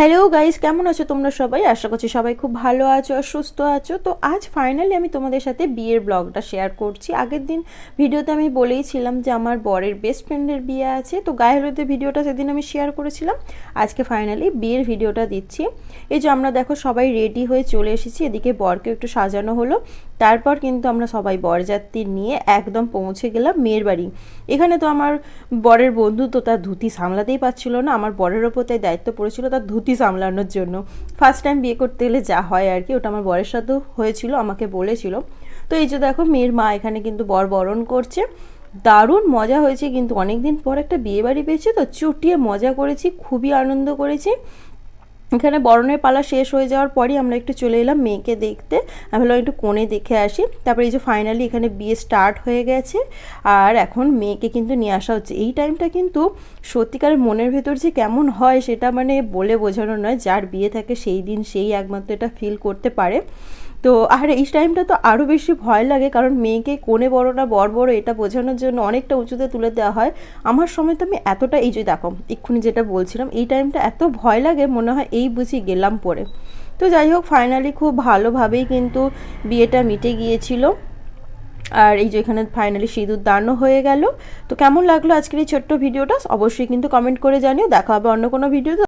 Hello guys কেমন আছো তোমরা সবাই? আশা করছি সবাই খুব ভালো আছো আর সুস্থ আছো। তো আজ ফাইনালি আমি তোমাদের সাথে বিয়ের ব্লগটা শেয়ার করছি। আগের দিন ভিডিওতে আমি বলেইছিলাম যে আমার বরের বেস্ট ফ্রেন্ডের বিয়ে আছে। তো গায়ে হলুদের ভিডিওটা সেদিন আমি শেয়ার করেছিলাম। আজকে ফাইনালি বিয়ের ভিডিওটা দিচ্ছি। এই যে আমরা দেখো সবাই রেডি হয়ে চলে এসেছি। এদিকে বরকে একটু সাজানো হলো। তারপর কিন্তু আমরা সবাই বরযাত্রী নিয়ে একদম পৌঁছে গেলাম মেয়ের বাড়ি। এখানে তো আমার বরের বন্ধু তো তার ধুতি সামলাতেই পারছিল না, আমার বরের ওপর তাই দায়িত্ব পড়েছিল তার ধুতি সামলানোর জন্য। ফার্স্ট টাইম বিয়ে করতে গেলে যা হয় আর কি, ওটা আমার বরের সাথেও হয়েছিল, আমাকে বলেছিল। তো এই যে দেখো, মেয়ের মা এখানে কিন্তু বর বরণ করছে। দারুণ মজা হয়েছে, কিন্তু অনেক দিন পর একটা বিয়ে বাড়ি পেয়েছে, তো চুটিয়ে মজা করেছি, খুবই আনন্দ করেছি। এখানে বরণের পালা শেষ হয়ে যাওয়ার পরই আমরা একটু চলে এলাম মেয়েকে দেখতে। আমি ভাবলাম একটু কোণে দেখে আসি। তারপরে এই যে ফাইনালি এখানে বিয়ে স্টার্ট হয়ে গেছে। আর এখন মেয়েকে কিন্তু নিয়ে আসা হচ্ছে। এই টাইমটা কিন্তু সত্যিকার মনের ভেতর যে কেমন হয় সেটা মানে বলে বোঝানো নয়। যার বিয়ে থাকে সেই দিন সেই একমাত্র এটা ফিল করতে পারে। তো, আর এই টাইমটা তো আরও বেশি ভয় লাগে, কারণ মেয়েকে কোণে বড় না, বর বড় এটা বোঝানোর জন্য অনেকটা উঁচুতে তুলে দেওয়া হয়। আমার সময় তো আমি এতটা, এই যে দেখো, এক্ষুনি যেটা বলছিলাম, এই টাইমটা এত ভয় লাগে, মনে হয় এই বুঝি গেলাম পরে। তো যাই হোক ফাইনালি খুব ভালোভাবেই কিন্তু বিয়েটা মিটে গিয়েছিল। আর এই যে এখানে ফাইনালি সিঁদুর দানও হয়ে গেল। তো কেমন লাগল আজকের এই ছোট্ট ভিডিওটা? অবশ্যই কিন্তু কমেন্ট করে জানিও। দেখা হবে অন্য কোনো ভিডিওতে।